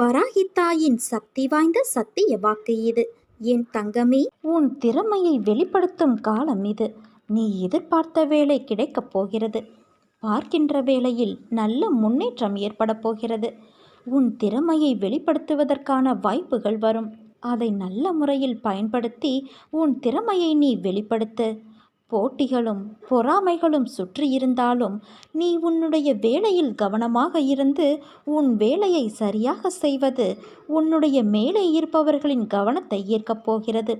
வராகித்தாயின் சக்தி வாய்ந்த சத்திய வாக்கு இது. என் தங்கமே உன் திறமையை வெளிப்படுத்தும் காலம் இது. நீ எதிர்பார்த்த வேலை கிடைக்கப் போகிறது. பார்க்கின்ற வேளையில் நல்ல முன்னேற்றம் ஏற்படப் போகிறது. உன் திறமையை வெளிப்படுத்துவதற்கான வாய்ப்புகள் வரும். அதை நல்ல முறையில் பயன்படுத்தி உன் திறமையை நீ வெளிப்படுத்து. போட்டிகளும் பொறாமைகளும் சுற்றியிருந்தாலும் நீ உன்னுடைய வேலையில் கவனமாக இருந்து உன் வேலையை சரியாக செய்வது உன்னுடைய மேலே இருப்பவர்களின் கவனத்தை ஈர்க்கப் போகிறது.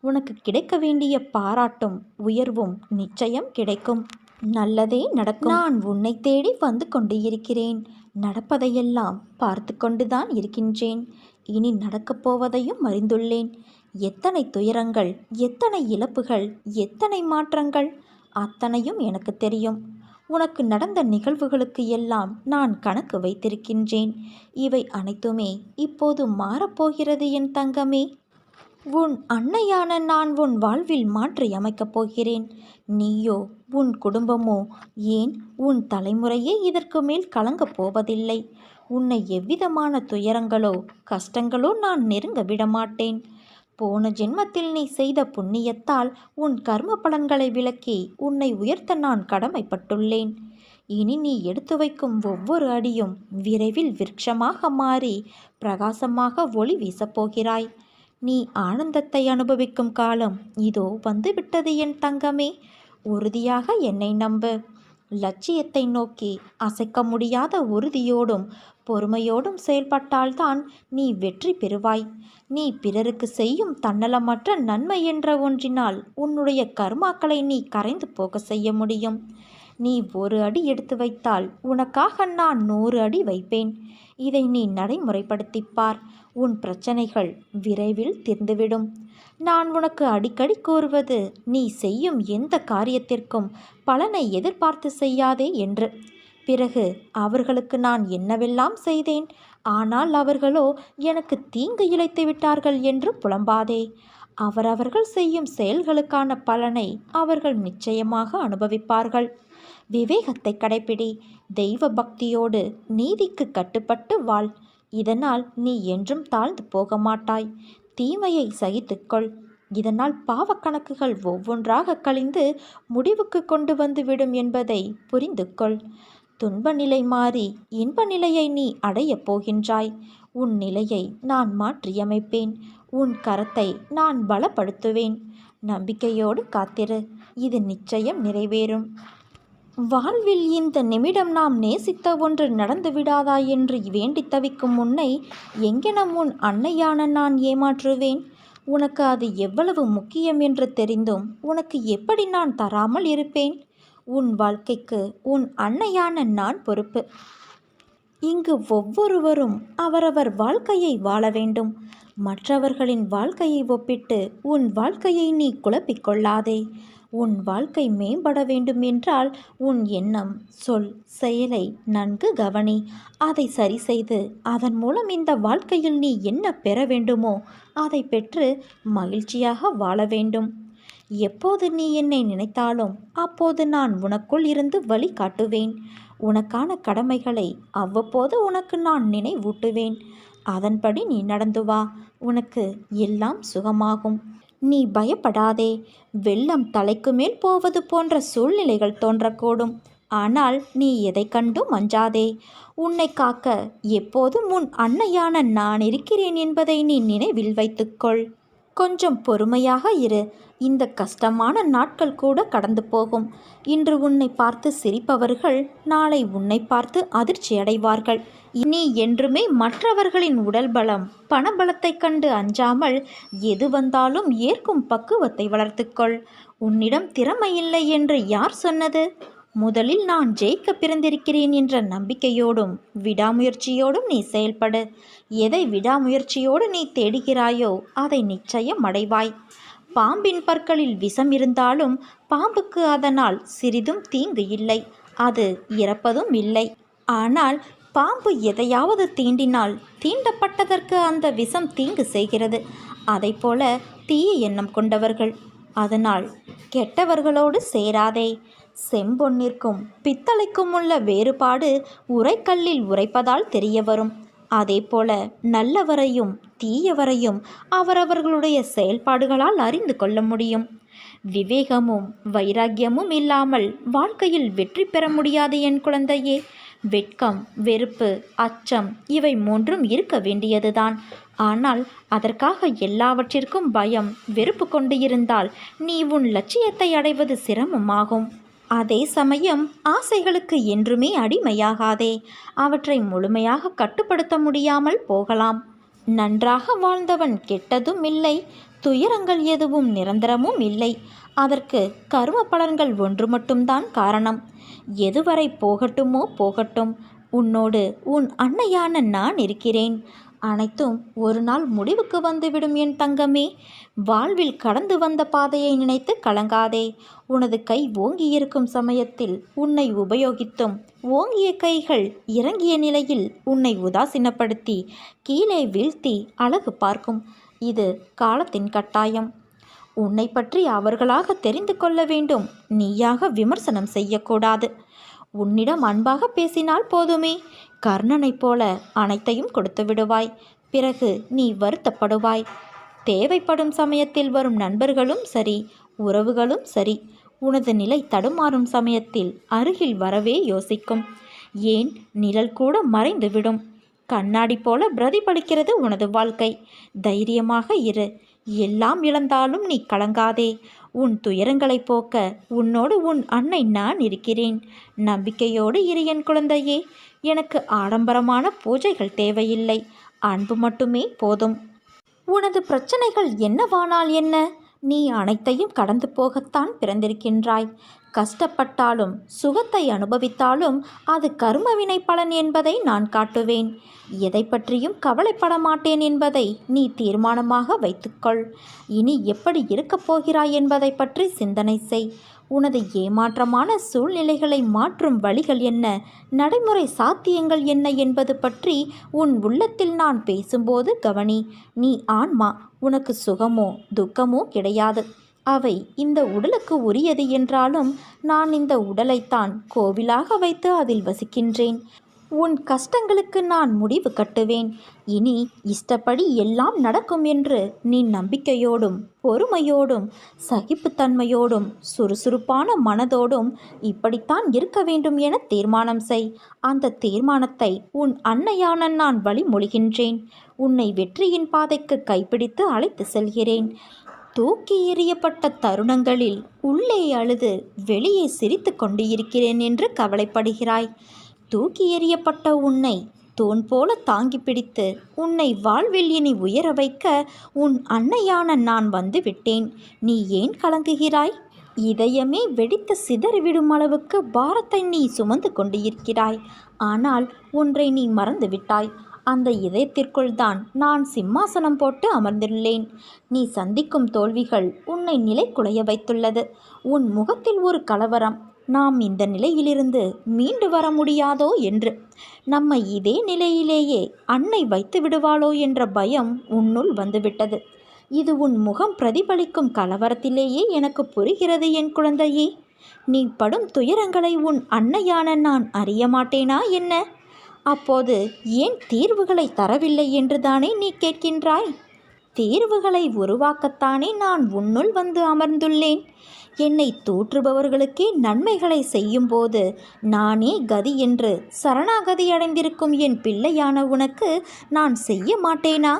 உனக்கு கிடைக்க வேண்டிய பாராட்டும் உயர்வும் நிச்சயம் கிடைக்கும். நல்லதே நடக்கும். நான் உன்னை தேடி வந்து கொண்டு இருக்கிறேன் நடப்பதையெல்லாம் பார்த்து கொண்டுதான் இருக்கின்றேன். இனி நடக்கப் போவதையும் அறிந்துள்ளேன். எத்தனை துயரங்கள் எத்தனை இழப்புகள் எத்தனை மாற்றங்கள்? அத்தனையும் எனக்கு தெரியும். உனக்கு நடந்த நிகழ்வுகளுக்கு எல்லாம் நான் கணக்கு வைத்திருக்கின்றேன். இவை அனைத்துமே இப்போது மாறப்போகிறது என் தங்கமே. உன் அன்னையான நான் உன் வாழ்வில் மாற்றி அமைக்கப் போகிறேன். நீயோ உன் குடும்பமோ ஏன் உன் தலைமுறையே இதற்கு மேல் கலங்கப் போவதில்லை? உன்னை எவ்விதமான துயரங்களோ கஷ்டங்களோ நான் நெருங்க விடமாட்டேன். போன ஜென்மத்தில் நீ செய்த புண்ணியத்தால் உன் கர்ம பலன்களை விளக்கி உன்னை உயர்த்த நான் கடமைப்பட்டுள்ளேன். இனி நீ எடுத்து வைக்கும் ஒவ்வொரு அடியும் விரைவில் விருட்சமாக மாறி பிரகாசமாக ஒளி வீசப்போகிறாய் நீ ஆனந்தத்தை அனுபவிக்கும் காலம் இதோ வந்துவிட்டது என் தங்கமே. உறுதியாக என்னை நம்பு. லட்சியத்தை நோக்கி அசைக்க முடியாத உறுதியோடும் பொறுமையோடும் செயல்பட்டால்தான் நீ வெற்றி பெறுவாய். நீ பிறருக்கு செய்யும் தன்னலமற்ற நன்மை என்ற ஒன்றினால் உன்னுடைய கர்மாக்களை நீ கரைந்து போக செய்ய முடியும். நீ ஒரு அடி எடுத்து வைத்தால் உனக்காக நான் நூறு அடி வைப்பேன். இதை நீ நடைமுறைப்படுத்திப்பார். உன் பிரச்சனைகள் விரைவில் தீர்ந்துவிடும். நான் உனக்கு அடிக்கடி கூறுவது நீ செய்யும் எந்த காரியத்திற்கும் பலனை எதிர்பார்த்து செய்யாதே என்று. பிறகு அவர்களுக்கு நான் என்னவெல்லாம் செய்தேன்? ஆனால் அவர்களோ எனக்கு தீங்கு இழைத்து விட்டார்கள் என்று புலம்பாதே. அவரவர்கள் செய்யும் செயல்களுக்கான பலனை அவர்கள் நிச்சயமாக அனுபவிப்பார்கள். விவேகத்தை கடைப்பிடி. தெய்வ பக்தியோடு நீதிக்கு கட்டுப்பட்டு வாழ். இதனால் நீ என்றும் தாழ்ந்து போக மாட்டாய் தீமையை சகித்துக்கொள் இதனால் பாவக்கணக்குகள் ஒவ்வொன்றாக கழிந்து முடிவுக்கு கொண்டு வந்துவிடும் என்பதை புரிந்து கொள். துன்ப நிலை மாறி இன்ப நிலையை நீ அடையப் போகின்றாய். உன் நிலையை நான் மாற்றியமைப்பேன். உன் கரத்தை நான் பலப்படுத்துவேன். நம்பிக்கையோடு காத்திரு. இது நிச்சயம் நிறைவேறும். வாழ்வில் இந்த நிமிடம் நாம் நேசித்த ஒன்று நடந்து விடாதா என்று வேண்டி தவிக்கும் முன்னை எங்கெனம் உன் அன்னையான நான் ஏமாற்றுவேன்? உனக்கு அது எவ்வளவு முக்கியம் என்று தெரிந்தும் உனக்கு எப்படி நான் தராமல் இருப்பேன்? உன் வாழ்க்கைக்கு உன் அன்னையான நான் பொறுப்பு. இங்கு ஒவ்வொருவரும் அவரவர் வாழ்க்கையை வாழ வேண்டும். மற்றவர்களின் வாழ்க்கையை ஒப்பிட்டு உன் வாழ்க்கையை நீ குழப்பிக்கொள்ளாதே உன் வாழ்க்கை மேம்பட வேண்டும் என்றால் உன் எண்ணம் சொல் செயலை நன்கு கவனி. அதை சரி செய்து அதன் மூலம் இந்த வாழ்க்கையில் நீ என்ன பெற வேண்டுமோ அதை பெற்று மகிழ்ச்சியாக வாழ வேண்டும். எப்போது நீ என்னை நினைத்தாலும் அப்போது நான் உனக்குள் இருந்து வழி காட்டுவேன். உனக்கான கடமைகளை அவ்வப்போது உனக்கு நான் நினைவூட்டுவேன். அதன்படி நீ நடந்து வா. உனக்கு எல்லாம் சுகமாகும். நீ பயப்படாதே. வெள்ளம் தலைக்கு மேல் போவது போன்ற சூழ்நிலைகள் தோன்றக்கூடும். ஆனால் நீ எதை கண்டும் அஞ்சாதே. உன்னை காக்க எப்போதும் உன் அன்னையான நான் இருக்கிறேன் என்பதை நீ நினைவில் வைத்துக்கொள். கொஞ்சம் பொறுமையாக இரு. இந்த கஷ்டமான நாட்கள் கூட கடந்து போகும். இன்று உன்னை பார்த்து சிரிப்பவர்கள் நாளை உன்னை பார்த்து அதிர்ச்சி அடைவார்கள். இனி என்றுமே மற்றவர்களின் உடல் பலம் பணபலத்தை கண்டு அஞ்சாமல் எது வந்தாலும் ஏற்கும் பக்குவத்தை வளர்த்துக்கொள். உன்னிடம் திறமை இல்லை என்று யார் சொன்னது? முதலில் நான் ஜெயிக்க பிறந்திருக்கிறேன் என்ற நம்பிக்கையோடும் விடாமுயற்சியோடும் நீ செயல்படு. எதை விடாமுயற்சியோடு நீ தேடுகிறாயோ அதை நிச்சயம் அடைவாய். பாம்பின் பற்களில் விஷம் இருந்தாலும் பாம்புக்கு அதனால் சிறிதும் தீங்கு இல்லை. அது இறப்பதும் இல்லை. ஆனால் பாம்பு எதையாவது தீண்டினால் தீண்டப்பட்டதற்கு அந்த விஷம் தீங்கு செய்கிறது. போல தீய எண்ணம் கொண்டவர்கள் அதனால் கெட்டவர்களோடு சேராதே. செம்பொன்னிற்கும் பித்தளைக்கும் உள்ள வேறுபாடு உரைக்கல்லில் உரைப்பதால் தெரிய வரும் அதேபோல நல்லவரையும் தீயவரையும் அவரவர்களுடைய செயல்பாடுகளால் அறிந்து கொள்ள முடியும். விவேகமும் வைராக்கியமும் இல்லாமல் வாழ்க்கையில் வெற்றி பெற முடியாது என் குழந்தையே. வெட்கம் வெறுப்பு அச்சம் இவை மூன்றும் இருக்க வேண்டியதுதான். ஆனால் அதற்காக எல்லாவற்றிற்கும் பயம் வெறுப்பு கொண்டு இருந்தால் நீ உன் லட்சியத்தை அடைவது சிரமமாகும். அதே சமயம் ஆசைகளுக்கு என்றுமே அடிமையாகாதே. அவற்றை முழுமையாக கட்டுப்படுத்த முடியாமல் போகலாம். நன்றாக வாழ்ந்தவன் கெட்டதும் இல்லை துயரங்கள் எதுவும் நிரந்தரமும் இல்லை. அதற்கு கரும பலன்கள் ஒன்று மட்டும்தான் காரணம். எதுவரை போகட்டுமோ போகட்டும். உன்னோடு உன் அன்னையான நான் இருக்கிறேன். அனைத்தும் ஒரு நாள் முடிவுக்கு வந்துவிடும் என் தங்கமே. வாழ்வில் கடந்து வந்த பாதையை நினைத்து கலங்காதே. உனது கை ஓங்கியிருக்கும் சமயத்தில் உன்னை உபயோகித்தும் ஓங்கிய கைகள் இறங்கிய நிலையில் உன்னை உதாசீனப்படுத்தி கீழே வீழ்த்தி அழகு பார்க்கும். இது காலத்தின் கட்டாயம். உன்னை பற்றி அவர்களாக தெரிந்து கொள்ள வேண்டும். நீயாக விமர்சனம் செய்யக்கூடாது. உன்னிடம் அன்பாக பேசினால் போதுமே. கர்ணனைப் போல அனைத்தையும் கொடுத்து விடுவாய். பிறகு நீ வருத்தப்படுவாய். தேவைப்படும் சமயத்தில் வரும் நண்பர்களும் சரி உறவுகளும் சரி. உனது நிலை தடுமாறும் சமயத்தில் அருகில் வரவே யோசிக்கும். ஏன்? நிழல் கூட மறைந்துவிடும் கண்ணாடி போல பிரதிபலிக்கிறது உனது வாழ்க்கை. தைரியமாக இரு. எல்லாம் இழந்தாலும் நீ கலங்காதே. உன் துயரங்களை போக்க உன்னோடு உன் அன்னை நான் இருக்கிறேன். நம்பிக்கையோடு இரு என் குழந்தையே எனக்கு ஆடம்பரமான பூஜைகள் தேவையில்லை. அன்பு மட்டுமே போதும். உனது பிரச்சனைகள் என்னவானால் என்ன? நீ அனைத்தையும் கடந்து போகத்தான் பிறந்திருக்கின்றாய். கஷ்டப்பட்டாலும் சுகத்தை அனுபவித்தாலும் அது கர்மவினை பலன் என்பதை நான் காட்டுவேன். எதை பற்றியும் கவலைப்பட மாட்டேன் என்பதை நீ தீர்மானமாக வைத்துக்கொள். இனி எப்படி இருக்கப் போகிறாய் என்பதை பற்றி சிந்தனை செய். உனது ஏமாற்றமான சூழ்நிலைகளை மாற்றும் வழிகள் என்ன? நடைமுறை சாத்தியங்கள் என்ன என்பது பற்றி உன் உள்ளத்தில் நான் பேசும்போது கவனி. நீ ஆன்மா உனக்கு சுகமோ துக்கமோ கிடையாது. அவை இந்த உடலுக்கு உரியது என்றாலும் நான் இந்த உடலைத்தான் கோவிலாக வைத்து அதில் வசிக்கின்றேன். உன் கஷ்டங்களுக்கு நான் முடிவு கட்டுவேன். இனி இஷ்டப்படி எல்லாம் நடக்கும் என்று நீ நம்பிக்கையோடும் பொறுமையோடும் சகிப்புத்தன்மையோடும் சுறுசுறுப்பான மனதோடும் இப்படித்தான் இருக்க வேண்டும் என தீர்மானம் செய். அந்த தீர்மானத்தை உன் அன்னையான நான் வழிமொழிகின்றேன். உன்னை வெற்றியின் பாதைக்கு கைப்பிடித்து அழைத்து செல்கிறேன். தூக்கி எறியப்பட்ட தருணங்களில் உள்ளே அழுது வெளியே சிரித்து கொண்டு இருக்கிறேன் என்று கவலைப்படுகிறாய். தூக்கி எறியப்பட்ட உன்னை தூண் போல தாங்கி பிடித்து உன்னை வாழ்வில் இனி உயர வைக்க உன் அன்னையான நான் வந்து விட்டேன். நீ ஏன் கலங்குகிறாய்? இதயமே வெடித்து சிதறிவிடும் அளவுக்கு பாரத்தை நீ சுமந்து கொண்டு இருக்கிறாய் ஆனால் ஒன்றை நீ மறந்துவிட்டாய் அந்த இதயத்திற்குள் தான் நான் சிம்மாசனம் போட்டு அமர்ந்துள்ளேன். நீ சந்திக்கும் தோல்விகள் உன்னை நிலை குலைய வைத்துள்ளது. உன் முகத்தில் ஒரு கலவரம். நாம் இந்த நிலையிலிருந்து மீண்டு வர முடியாதோ என்று. நம்மை இதே நிலையிலேயே அன்னை வைத்து விடுவாளோ என்ற பயம் உன்னுள் வந்துவிட்டது. இது உன் முகம் பிரதிபலிக்கும் கலவரத்திலேயே எனக்கு புரிகிறது என் குழந்தையே. நீ படும் துயரங்களை உன் அன்னையான நான் அறிய மாட்டேனா என்ன? அப்போது ஏன் தீர்வுகளை தரவில்லை என்றுதானே நீ கேட்கின்றாய்? தீர்வுகளை உருவாக்கத்தானே நான் உன்னுள் வந்து அமர்ந்துள்ளேன். என்னை தூற்றுபவர்களுக்கே நன்மைகளை செய்யும்போது நானே கதி என்று சரணாகதி அடைந்திருக்கும் என் பிள்ளையான உனக்கு நான் செய்ய மாட்டேனா?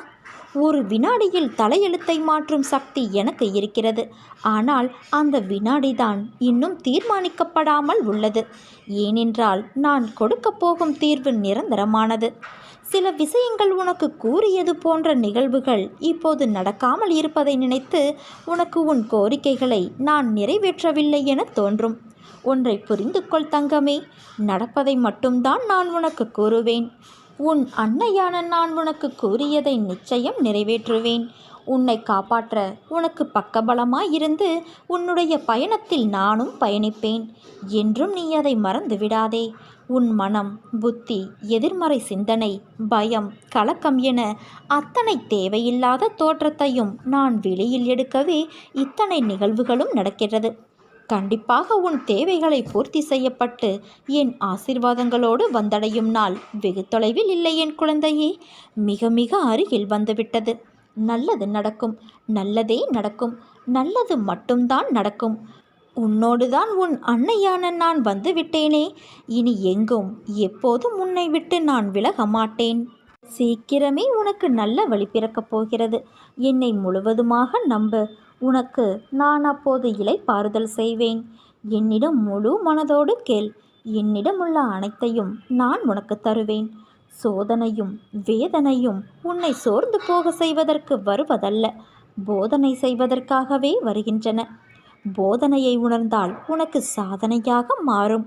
ஒரு வினாடியில் தலையெழுத்தை மாற்றும் சக்தி எனக்கு இருக்கிறது. ஆனால் அந்த வினாடிதான் இன்னும் தீர்மானிக்கப்படாமல் உள்ளது. ஏனென்றால் நான் கொடுக்கப் போகும் தீர்வு நிரந்தரமானது. சில விஷயங்கள் உனக்கு கூறியது போன்ற நிகழ்வுகள் இப்போது நடக்காமல் இருப்பதை நினைத்து உனக்கு உன் கோரிக்கைகளை நான் நிறைவேற்றவில்லை என தோன்றும். ஒன்றை புரிந்து கொள் தங்கமே. நடப்பதை மட்டும்தான் நான் உனக்கு கூறுவேன். உன் அன்னையான நான் உனக்கு கூறியதை நிச்சயம் நிறைவேற்றுவேன். உன்னை காப்பாற்ற உனக்கு பக்கபலமாயிருந்து உன்னுடைய பயணத்தில் நானும் பயணிப்பேன். என்றும் நீ அதை மறந்து விடாதே. உன் மனம் புத்தி எதிர்மறை சிந்தனை பயம் கலக்கம் என அத்தனை தேவையில்லாத தோற்றத்தையும் நான் வெளியில் எடுக்கவே இத்தனை நிகழ்வுகளும் நடக்கிறது கண்டிப்பாக உன் தேவைகளை பூர்த்தி செய்யப்பட்டு என் ஆசிர்வாதங்களோடு வந்தடையும் நாள் வெகு தொலைவில் இல்லை என் குழந்தையே. மிக மிக அருகில் வந்துவிட்டது. நல்லது நடக்கும். நல்லதே நடக்கும். நல்லது மட்டும்தான் நடக்கும். உன்னோடுதான் உன் அன்னையான நான் வந்து விட்டேனே இனி எங்கும் எப்போதும் உன்னை விட்டு நான் விலக மாட்டேன். சீக்கிரமே உனக்கு நல்ல வழி பிறக்கப் போகிறது. என்னை முழுவதுமாக நம்பு. உனக்கு நான் அப்போது இலைப்பாறுதல் செய்வேன். என்னிடம் முழு மனதோடு கேள். என்னிடம் உள்ள அனைத்தையும் நான் உனக்கு தருவேன். சோதனையும் வேதனையும் உன்னை சோர்ந்து போக செய்வதற்கு வருவதல்ல. போதனை செய்வதற்காகவே வருகின்றன. போதனையை உணர்ந்தால் உனக்கு சாதனையாக மாறும்.